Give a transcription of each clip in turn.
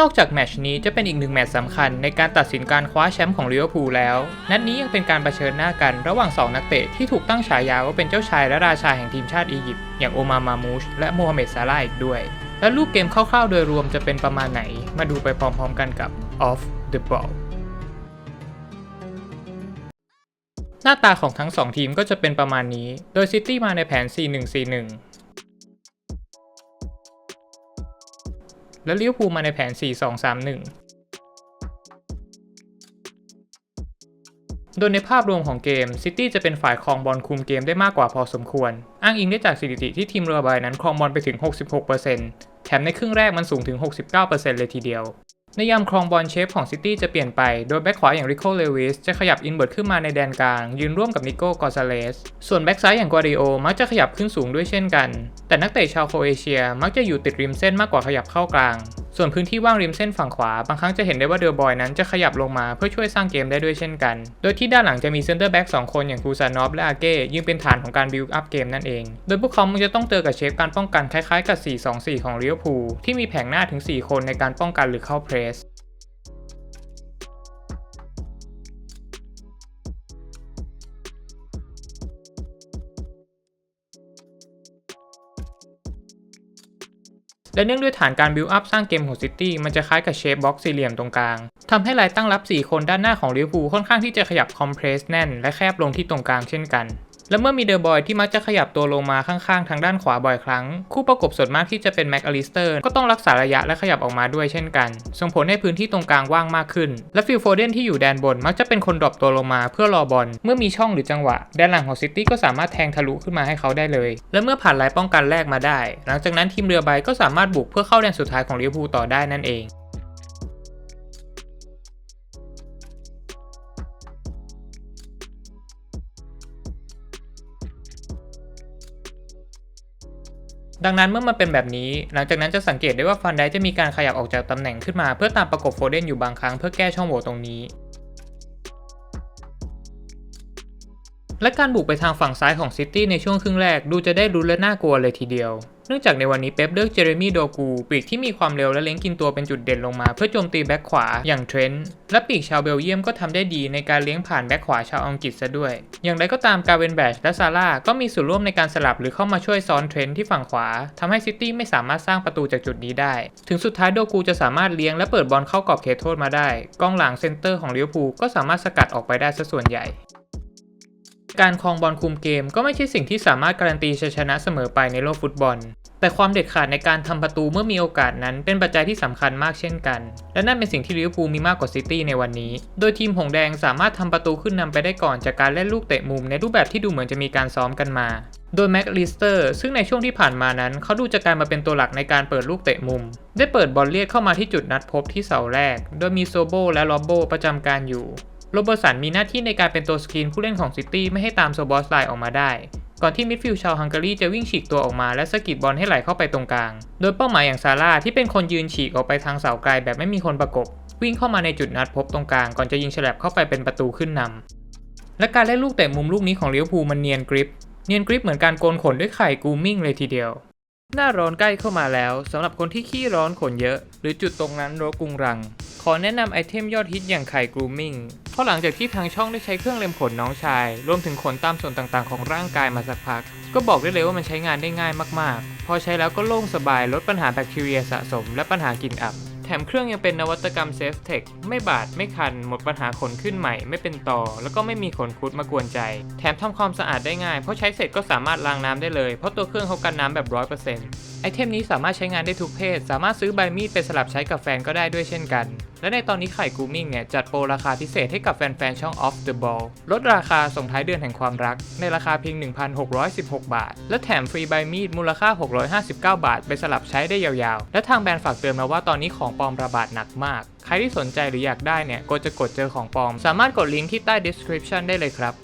นอกจากแมชนี้จะเป็นอีกหนึ่งแมตช์สำคัญในการตัดสินการคว้าแชมป์ของลิเวอร์พูลแล้ว นัดนี้ยังเป็นการประชิญหน้ากันระหว่าง 2 นักเตะที่ถูกตั้งฉายาว่าเป็นเจ้าชายและราชาแห่งทีมชาติอียิปต์อย่างโอมามามูชและโมฮัมเหม็ดซาลาอีกด้วย และรูปเกมคร่าวๆ โดยรวมจะเป็นประมาณไหน มาดูไปพร้อมๆกันกับ Off the Ball หน้าตาของทั้ง 2 ทีมก็จะเป็นประมาณนี้ โดยซิตี้มาในแผน 4-1-4-1 และลิเวอร์พูลมาในแผน 4-2-3-1 โดยในภาพรวมของเกมซิตี้จะเป็นฝ่ายครองบอลคุมเกมได้มากกว่าพอสมควร อ้างอิงได้จากสถิติที่ทีมเรือใบนั้นครองบอลไปถึง 66%แถมในครึ่งแรกมันสูงถึง 69%เลยทีเดียว ในยามครองบอลเชฟของซิตี้จะเปลี่ยนไป โดยแบ็คขวาอย่างริโคเลวิสจะขยับอินเวิร์ดขึ้นมาในแดนกลาง ยืนร่วมกับนิโก้กอซาเลส ส่วนแบ็คซ้ายอย่างกัวดิโอมักจะขยับขึ้นสูงด้วยเช่นกัน แต่นักเตะชาวโครเอเชียมักจะอยู่ติดริมเส้นมากกว่าขยับเข้ากลาง ส่วนพื้นที่ว่างริมเส้นฝั่งขวา บางครั้งจะเห็นได้ว่าเดอร์บอยนั้นจะขยับลงมาเพื่อช่วยสร้างเกมได้ด้วยเช่นกัน โดยที่ด้านหลังจะมีเซนเตอร์แบ็กสองคนอย่างคูซานอฟและอาเก้ยืนเป็นฐานของการบิลด์อัพเกมนั่นเอง โดยพวกเขามันจะต้องเจอกับเชฟการป้องกันคล้ายๆกับ 4-2-4 ของเรียวพูที่มีแผงหน้าถึง 4 คนในการป้องกันหรือเข้าเพรส และเนื่องด้วยฐานการบิวอัพสร้างเกมของซิตี้มันจะคล้ายกับเชฟบ็อกสี่เหลี่ยมตรงกลางทำให้ลายตั้งรับ 4 คนด้านหน้าของลิเวอร์พูลค่อนข้างที่จะขยับคอมเพรสแน่นและแคบลงที่ตรงกลางเช่นกัน และเมื่อมีเดอะบอยที่มักจะขยับตัวลงมาข้างๆ ทางด้านขวาบ่อยครั้ง คู่ประกบส่วนมากที่จะเป็นแม็กอลิสเตอร์ก็ต้องรักษาระยะและขยับออกมาด้วยเช่นกัน ส่งผลให้พื้นที่ตรงกลางว่างมากขึ้น และฟิลโฟเดนที่อยู่แดนบนมักจะเป็นคนดรอปตัวลงมาเพื่อรอบอลเมื่อมีช่องหรือจังหวะแดนหลังของซิตี้ก็สามารถแทงทะลุขึ้นมาให้เขาได้เลย และเมื่อผ่านลายป้องกันแรกมาได้ หลังจากนั้นทีมเรือใบก็สามารถบุกเพื่อเข้าแดนสุดท้ายของลิเวอร์พูลต่อได้นั่นเอง ดังนั้นเมื่อมันเป็นแบบนี้ หลังจากนั้นจะสังเกตได้ว่าฟันไดจะมีการขยับออกจากตำแหน่งขึ้นมาเพื่อตามประกบโฟเดนอยู่บางครั้งเพื่อแก้ช่องโหว่ตรงนี้ และการบุกไปทางฝั่งซ้ายของซิตี้ในช่วงครึ่งแรกดูจะได้รุนและน่ากลัวเลยทีเดียว เนื่องจากในวันนี้เป๊ปเลือกเจเรมี่โดกูปีกที่มีความเร็วและเล้งกินตัวเป็นจุดเด่นลงมาเพื่อโจมตีแบ็คขวาอย่างเทรนต์และปีกชาวเบลเยียมก็ทำได้ดีในการเลี้ยงผ่านแบ็คขวาชาวอังกฤษซะด้วย อย่างไรก็ตามกาเวนแบชและซาร่าก็มีส่วนร่วมในการสลับหรือเข้ามาช่วยซ้อนเทรนต์ที่ฝั่งขวาทำให้ซิตี้ไม่สามารถสร้างประตูจากจุดนี้ได้ ถึงสุดท้ายโดกูจะสามารถเลี้ยงและเปิดบอลเข้ากรอบเขตโทษมาได้กองหลังเซนเตอร์ของลิเวอร์พูลก็สามารถสกัดออกไปได้ซะส่วนใหญ่ การครองบอลคุมเกมก็ไม่ใช่สิ่งที่สามารถการันตีชัยชนะเสมอไปในโลกฟุตบอล แต่ความเด็ดขาดในการทำประตูเมื่อมีโอกาสนั้นเป็นปัจจัยที่สำคัญมากเช่นกัน และนั่นเป็นสิ่งที่ลิเวอร์พูลมีมากกว่าซิตี้ในวันนี้ โดยทีมหงแดงสามารถทำประตูขึ้นนำไปได้ก่อนจากการเล่นลูกเตะมุมในรูปแบบที่ดูเหมือนจะมีการซ้อมกันมาโดยแม็กลิสเตอร์ซึ่งในช่วงที่ผ่านมานั้น เขาดูจะกลายมาเป็นตัวหลักในการเปิดลูกเตะมุม ได้เปิดบอลเลียดเข้ามาที่จุดนัดพบที่เสาแรก โดยมีโซโบและลอบโบประจำการอยู่ โรเบอร์สันมีหน้าที่ในการเป็นตัวสกรีนผู้เล่นของซิตี้ไม่ให้ตามโซบอสไลน์ออกมาได้ ก่อนที่มิดฟิลด์ชาวฮังการีจะวิ่งฉีกตัวออกมาและสะกิดบอลให้ไหลเข้าไปตรงกลาง โดยเป้าหมายอย่างซาร่าที่เป็นคนยืนฉีกออกไปทางเสาไกลแบบไม่มีคนประกบ วิ่งเข้ามาในจุดนัดพบตรงกลางก่อนจะยิงฉลับเข้าไปเป็นประตูขึ้นนำและการเล่นลูกเตะมุมลูกนี้ของเลิเวอร์พูมันเนียนกริป เนียนกริปเหมือนการโกนขนด้วยไข่กูมิ่งเลยทีเดียว หน้าร้อนใกล้เข้ามาแล้วสำหรับคนที่ขี้ร้อนขนเยอะ หรือจุดตรงนั้นรกรุงรัง ขอแนะนำไอเทมยอดฮิตอย่างไข่กรูมิ่ง เพราะหลังจากที่ทางช่องได้ใช้เครื่องเล็มขนน้องชาย รวมถึงขนตามส่วนต่างๆของร่างกายมาสักพัก ก็บอกได้เลยว่ามันใช้งานได้ง่ายมากๆ พอใช้แล้วก็โล่งสบายลดปัญหาแบคทีเรียสะสม และปัญหากลิ่นอับ แถมเครื่องยังเป็นนวัตกรรมเซฟเทคไม่บาดไม่คัน หมดปัญหาขนขึ้นใหม่ ไม่เป็นต่อ แล้วก็ไม่มีขนคุดมากวนใจ แถมทำความสะอาดได้ง่าย เพราะใช้เสร็จก็สามารถล้างน้ำได้เลย เพราะตัวเครื่องเขากันน้ำแบบ100%ไอเทมนี้สามารถใช้งานได้ทุกเพศ สามารถซื้อใบมีดไปสลับใช้กับแฟนก็ได้ด้วยเช่นกันและในตอนนี้ไข่กูมิ่งเนี่ยจัดโปรราคาพิเศษให้กับแฟนๆ ช่อง Off the Ball ลดราคาส่งท้ายเดือนแห่งความรัก ในราคาเพียง 1,616 บาท และแถมฟรีใบมีดมูลค่า 659 บาท ไปสลับใช้ได้ยาวๆ และทางแบรนด์ฝากเตือนมาว่าตอนนี้ของปลอมระบาดหนักมาก ใครที่สนใจหรืออยากได้เนี่ยก็จะกดเจอของปลอม สามารถกดลิงก์ที่ใต้ description ได้เลยครับ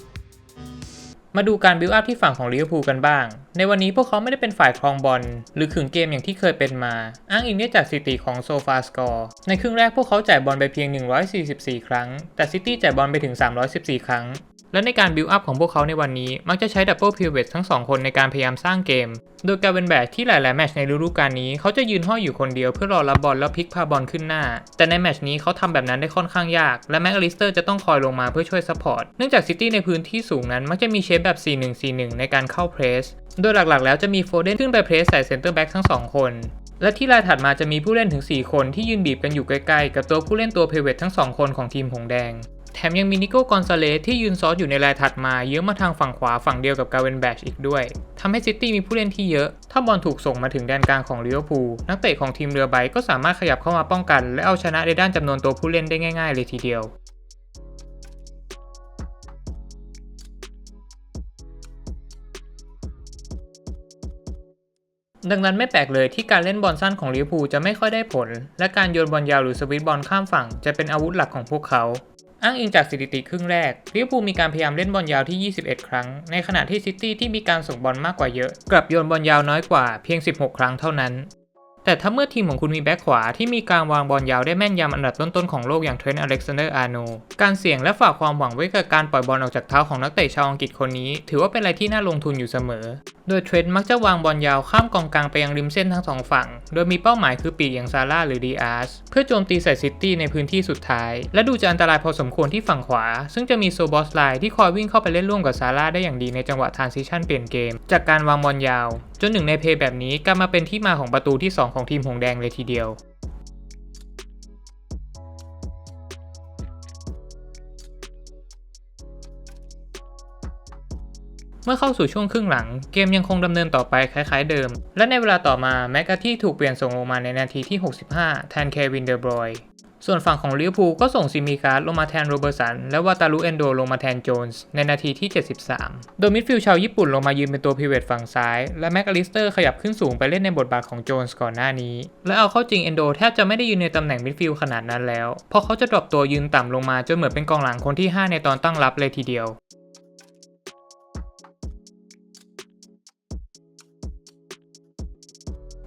มาดูการบิวอัพที่ฝั่งของลิเวอร์พูลกันบ้าง ในวันนี้พวกเขาไม่ได้เป็นฝ่ายครองบอล หรือขึงเกมอย่างที่เคยเป็นมา อ้างอิงได้จากสถิติของโซฟาสกอร์ในครึ่งแรกพวกเขาจ่ายบอลไปเพียง 144 ครั้ง แต่ซิตี้จ่ายบอลไปถึง 314 ครั้ง และในการบิวอัพของพวกเขาในวันนี้ มักจะใช้ดับเบิลพิวเวตทั้งสองคนในการพยายามสร้างเกม โดยการเป็นแบบที่หลายๆ แมชในฤดูกาลนี้ เขาจะยืนห้อยอยู่คนเดียวเพื่อรอรับบอลแล้วพลิกพาบอลขึ้นหน้า แต่ในแมชนี้เขาทำแบบนั้นได้ค่อนข้างยาก และแม็กอลิสเตอร์จะต้องคอยลงมาเพื่อช่วยซัพพอร์ต เนื่องจากซิตี้ในพื้นที่สูงนั้นมักจะมีเชฟแบบ 4-1-4-1 ในการเข้าเพรส โดยหลักๆ แล้วจะมีโฟเดนขึ้นไปเพรสใส่เซนเตอร์แบ็กทั้งสองคนและที่รายถัดมาจะมีผู้เล่นถึง 4 คนที่ยืนบีบกันอยู่ใกล้ๆ กับตัวผู้เล่นตัวเพเวตทั้ง 2 คนของทีมหงแดง แถมยังมีนิโก้กอนซาเลสที่ยืนซอสอยู่ในรายถัดมาเยอะมาทางฝั่งขวาฝั่งเดียวกับกาเวนแบชอีกด้วยทำให้ซิตี้มีผู้เล่นที่เยอะ ถ้าบอลถูกส่งมาถึงแดนกลางของลิเวอร์พูลนักเตะของทีมเรือใบก็สามารถขยับเข้ามาป้องกัน และเอาชนะในด้านจำนวนตัวผู้เล่นได้ง่าย ๆ เลยทีเดียวดังนั้นไม่แปลกเลยที่การเล่นบอลสั้นของลิเวอร์พูลจะไม่ค่อยได้ผล และการโยนบอลยาวหรือสวิตบอลข้ามฝั่งจะเป็นอาวุธหลักของพวกเขา อ้างอิงจากสถิติครึ่งแรกลิเวอร์พูลมีการพยายามเล่นบอลยาวที่ 21 ครั้ง ในขณะที่ซิตี้ที่มีการส่งบอลมากกว่าเยอะ กลับโยนบอลยาวน้อยกว่าเพียง 16 ครั้งเท่านั้น แต่ถ้าเมื่อทีมของคุณมีแบ็คขวาที่มีการวางบอลยาวได้แม่นยำอันดับต้นๆของโลกอย่างเทรนต์อเล็กซานเดอร์อาร์โนการเสี่ยงและฝากความหวังไว้กับการปล่อยบอลออกจากเท้าของนักเตะชาวอังกฤษคนนี้ ถือว่าเป็นอะไรที่น่าลงทุนอยู่เสมอ โดยเทรนต์มักจะวางบอลยาวข้ามกองกลางไปยังริมเส้นทั้งสองฝั่ง โดยมีเป้าหมายคือปีกอย่างซาร่าหรือดีอาร์สเพื่อโจมตีใส่ซิตี้ในพื้นที่สุดท้าย และดูจะอันตรายพอสมควรที่ฝั่งขวา ซึ่งจะมีโซบอสไลที่คอยวิ่งเข้าไปเล่นร่วมกับซาร่าได้อย่างดีในจังหวะทรานซิชันเปลี่ยนเกม จากการวางบอลยาว จนหนึ่งในเพย์แบบนี้กลับมาเป็นที่มาของประตูที่ 2 ของทีมหงแดงเลยทีเดียว เมื่อเข้าสู่ช่วงครึ่งหลัง เกมยังคงดำเนินต่อไปคล้ายๆเดิม และในเวลาต่อมาแมกกาที่ถูกเปลี่ยนส่งลงมาในนาทีที่ 65 แทนเควินเดอร์บรอย ส่วนฝั่งของลิเวอร์พูลก็ส่งซิมิการ์ดลงมาแทนโรเบอร์สัน และวาตาลุเอนโดลงมาแทนโจนส์ในนาทีที่ 73 โดยมิดฟิลด์ชาวญี่ปุ่นลงมายืนเป็นตัวพิเวตฝั่งซ้าย และแม็กอลิสเตอร์ขยับขึ้นสูงไปเล่นในบทบาทของโจนส์ก่อนหน้านี้ และเอาเข้าจริงเอนโดแทบจะไม่ได้ยืนในตำแหน่งมิดฟิลด์ขนาดนั้นแล้ว เพราะเขาจะดรอปตัวยืนต่ำลงมาจนเหมือนเป็นกองหลังคนที่ 5 ในตอนตั้งรับเลยทีเดียว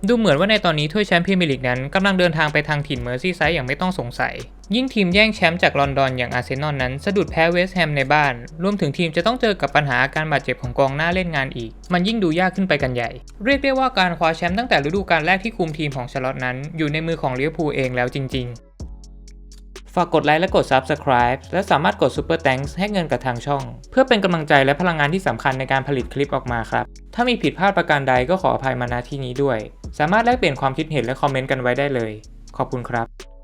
ดูเหมือนว่าในตอนนี้ถ้วยแชมป์พรีเมียร์ลีกนั้นกำลังเดินทางไปทางถิ่นเมอร์ซีไซด์อย่างไม่ต้องสงสัย ยิ่งทีมแย่งแชมป์จากลอนดอนอย่างอาร์เซนอลนั้นสะดุดแพ้เวสต์แฮมในบ้าน รวมถึงทีมจะต้องเจอกับปัญหาการบาดเจ็บของกองหน้าเล่นงานอีก มันยิ่งดูยากขึ้นไปกันใหญ่ เรียกได้ว่าการคว้าแชมป์ตั้งแต่ฤดูกาลแรกที่คุมทีมของชาร์ลอตนั้น อยู่ในมือของลิเวอร์พูลเองแล้วจริง ๆ ฝากกดไลค์และกด Subscribe และสามารถกด Super Thanks ให้เงินกับทางช่อง เพื่อเป็นกำลังใจและพลังงานที่สำคัญในการผลิตคลิปออกมาครับ ถ้ามีผิดพลาดประการใดก็ขออภัยมาณที่นี้ด้วย สามารถแลกเปลี่ยนความคิดเห็นและคอมเมนต์กันไว้ได้เลย ขอบคุณครับ